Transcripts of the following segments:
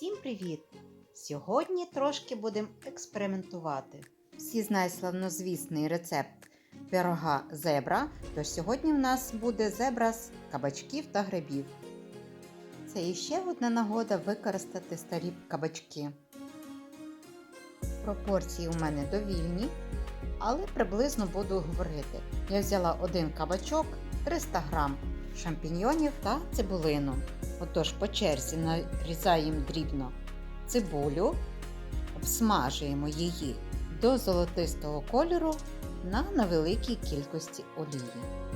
Усім привіт! Сьогодні трошки будемо експериментувати. Всі знають славнозвісний рецепт пирога зебра, тож сьогодні в нас буде зебра з кабачків та грибів. Це іще одна нагода використати старі кабачки. Пропорції у мене довільні, але приблизно буду говорити. Я взяла один кабачок, 300 г шампіньйонів та цибулину. Отож, по черзі нарізаємо дрібно цибулю, обсмажуємо її до золотистого кольору на невеликій кількості олії.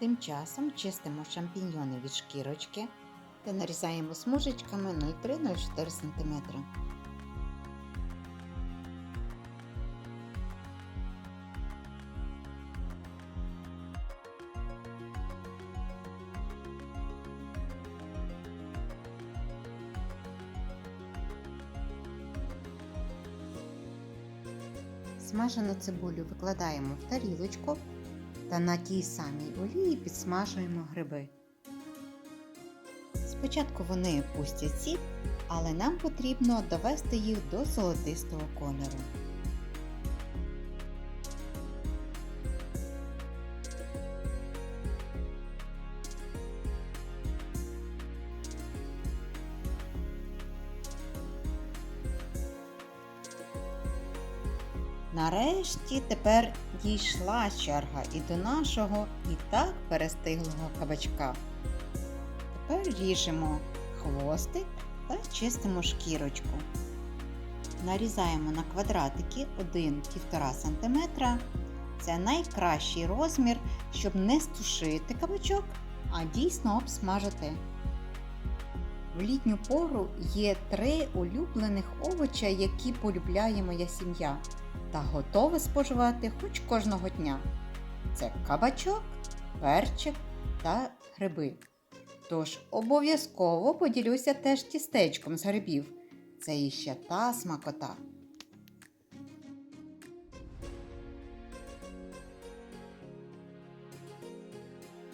Тим часом чистимо шампіньйони від шкірочки та нарізаємо смужечками 0,3-0,4 см. Смажену цибулю викладаємо в тарілочку та на тій самій олії підсмажуємо гриби. Спочатку вони пустять сік, але нам потрібно довести їх до золотистого кольору. Нарешті тепер дійшла черга і до нашого і так перестиглого кабачка. Тепер ріжемо хвостик та чистимо шкірочку. Нарізаємо на квадратики 1-1,5 см. Це найкращий розмір, щоб не стушити кабачок, а дійсно обсмажити. В літню пору є три улюблених овоча, які полюбляє моя сім'я та готове споживати хоч кожного дня. Це кабачок, перчик та гриби. Тож обов'язково поділюся теж тістечком з грибів. Це іще та смакота.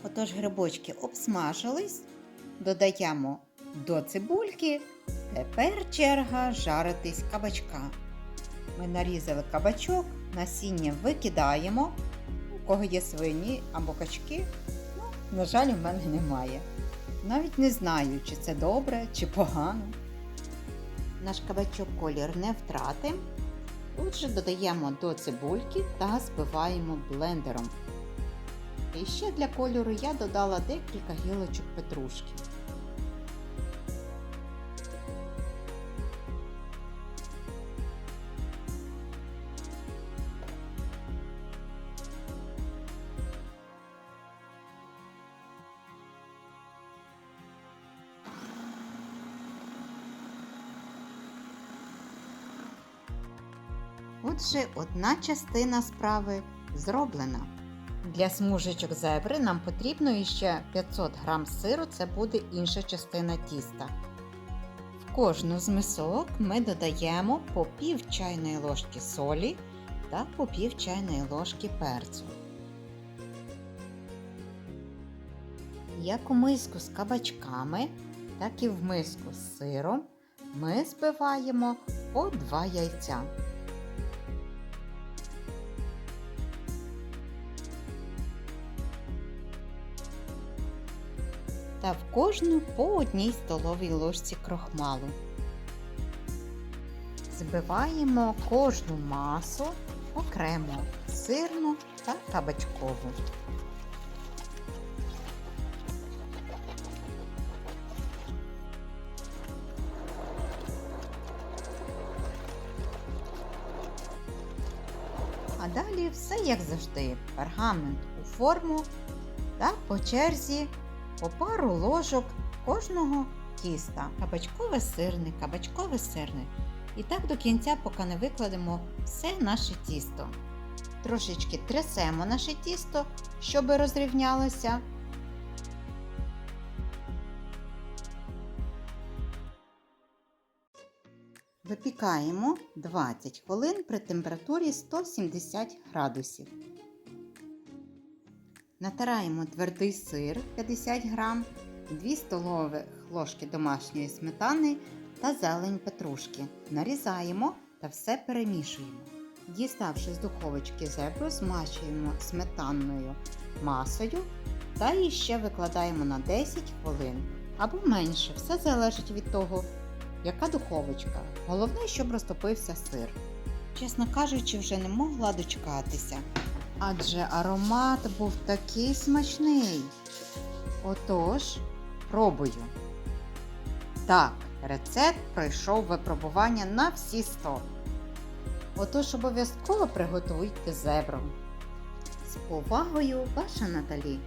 Отож грибочки обсмажились, додаємо до цибульки. Тепер черга жаритись кабачка. Ми нарізали кабачок, насіння викидаємо. У кого є свині або качки, ну, на жаль, у мене немає. Навіть не знаю, чи це добре, чи погано. Наш кабачок колір не втратим. Отже, додаємо до цибульки та збиваємо блендером. І ще для кольору я додала декілька гілочок петрушки. Отже, одна частина справи зроблена. Для смужечок зебри нам потрібно іще 500 г сиру, це буде інша частина тіста. В кожну з мисок ми додаємо по пів чайної ложки солі та по пів чайної ложки перцю. Як у миску з кабачками, так і в миску з сиром ми збиваємо по 2 яйця. Та в кожну по одній столовій ложці крохмалу. Збиваємо кожну масу окремо сирну та кабачкову. А далі все як завжди. Пергамент у форму та по черзі по пару ложок кожного тіста. Кабачкове сирне, кабачкове сирне. І так до кінця, поки не викладемо все наше тісто. Трошечки трясемо наше тісто, щоб розрівнялося. Випікаємо 20 хвилин при температурі 170 градусів. Натираємо твердий сир 50 грам, 2 столових ложки домашньої сметани та зелень петрушки. Нарізаємо та все перемішуємо. Діставши з духовочки зебру, змачуємо сметанною масою та її викладаємо на 10 хвилин або менше. Все залежить від того, яка духовочка. Головне, щоб розтопився сир. Чесно кажучи, вже не могла дочекатися. Адже аромат був такий смачний. Отож, пробую. Так, рецепт пройшов випробування на всі 100. Отож обов'язково приготуйте зебру. З повагою, ваша Наталі.